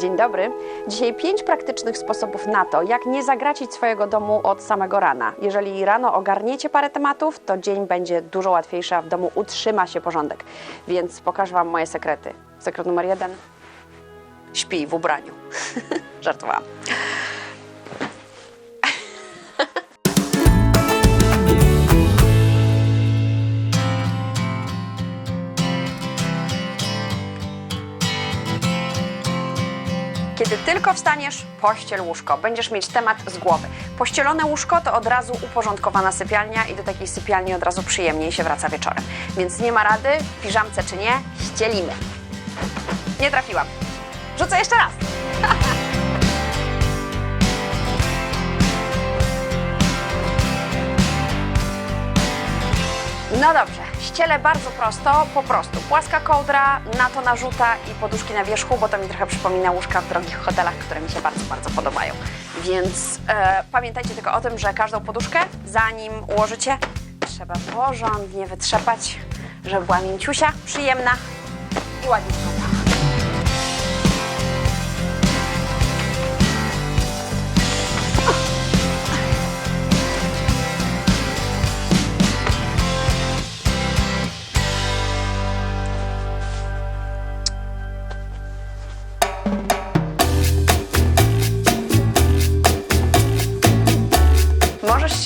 Dzień dobry. Dzisiaj pięć praktycznych sposobów na to, jak nie zagracić swojego domu od samego rana. Jeżeli rano ogarniecie parę tematów, to dzień będzie dużo łatwiejszy, a w domu utrzyma się porządek. Więc pokażę Wam moje sekrety. Sekret numer jeden. Śpij w ubraniu. Żartowałam. Kiedy tylko wstaniesz, pościel łóżko. Będziesz mieć temat z głowy. Pościelone łóżko to od razu uporządkowana sypialnia i do takiej sypialni od razu przyjemniej się wraca wieczorem. Więc nie ma rady, w piżamce czy nie, ścielimy. Nie trafiłam. Rzucę jeszcze raz. No dobrze, ściele bardzo prosto, po prostu. Płaska kołdra, na to narzuta i poduszki na wierzchu, bo to mi trochę przypomina łóżka w drogich hotelach, które mi się bardzo, bardzo podobają. Więc e, pamiętajcie tylko o tym, że każdą poduszkę, zanim ułożycie, trzeba porządnie wytrzepać, żeby była mięciusia, przyjemna i ładnie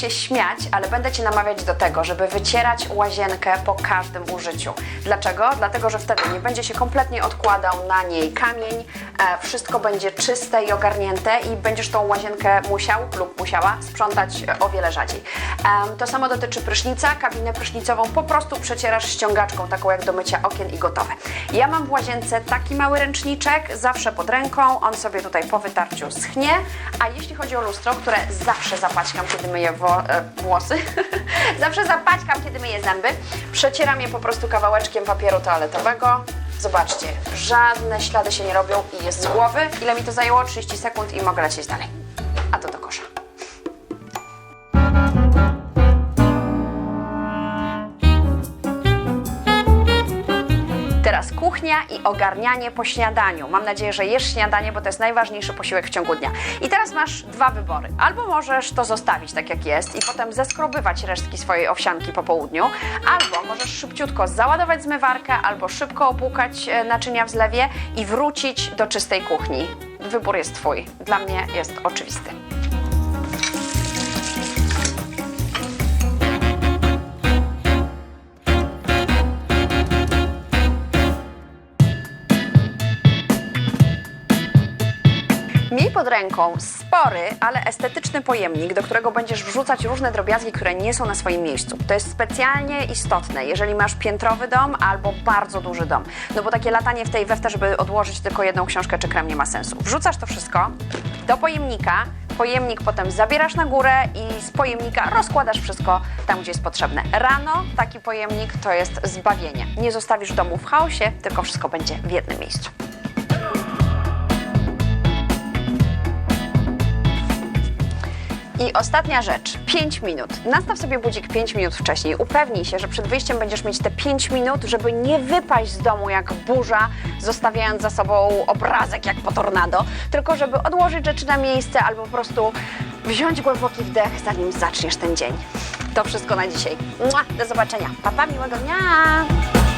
się śmiać, ale będę Cię namawiać do tego, żeby wycierać łazienkę po każdym użyciu. Dlaczego? Dlatego, że wtedy nie będzie się kompletnie odkładał na niej kamień, e, wszystko będzie czyste i ogarnięte i będziesz tą łazienkę musiał lub musiała sprzątać e, o wiele rzadziej. To samo dotyczy prysznica. Kabinę prysznicową po prostu przecierasz ściągaczką, taką jak do mycia okien i gotowe. Ja mam w łazience taki mały ręczniczek, zawsze pod ręką, on sobie tutaj po wytarciu schnie, a jeśli chodzi o lustro, które zawsze zapaćkam, kiedy myję e, włosy, zawsze zapaćkam, kiedy myję zęby, przecieram je po prostu kawałeczkiem papieru toaletowego. Zobaczcie, żadne ślady się nie robią i jest z głowy. Ile mi to zajęło? 30 sekund i mogę lecieć dalej. Kuchnia i ogarnianie po śniadaniu. Mam nadzieję, że jesz śniadanie, bo to jest najważniejszy posiłek w ciągu dnia. I teraz masz dwa wybory. Albo możesz to zostawić tak jak jest i potem zeskrobywać resztki swojej owsianki po południu, albo możesz szybciutko załadować zmywarkę, albo szybko opłukać e, naczynia w zlewie i wrócić do czystej kuchni. Wybór jest Twój. Dla mnie jest oczywisty. Pod ręką spory, ale estetyczny pojemnik, do którego będziesz wrzucać różne drobiazgi, które nie są na swoim miejscu. To jest specjalnie istotne, jeżeli masz piętrowy dom albo bardzo duży dom. No bo takie latanie w tej we w te, żeby odłożyć tylko jedną książkę czy krem nie ma sensu. Wrzucasz to wszystko do pojemnika, pojemnik potem zabierasz na górę i z pojemnika rozkładasz wszystko tam, gdzie jest potrzebne. Rano taki pojemnik to jest zbawienie. Nie zostawisz domu w chaosie, tylko wszystko będzie w jednym miejscu. I ostatnia rzecz, 5 minut. Nastaw sobie budzik 5 minut wcześniej. Upewnij się, że przed wyjściem będziesz mieć te 5 minut, żeby nie wypaść z domu jak burza, zostawiając za sobą obrazek jak po tornado, tylko żeby odłożyć rzeczy na miejsce albo po prostu wziąć głęboki wdech, zanim zaczniesz ten dzień. To wszystko na dzisiaj. Mua, do zobaczenia. Papa, miłego dnia!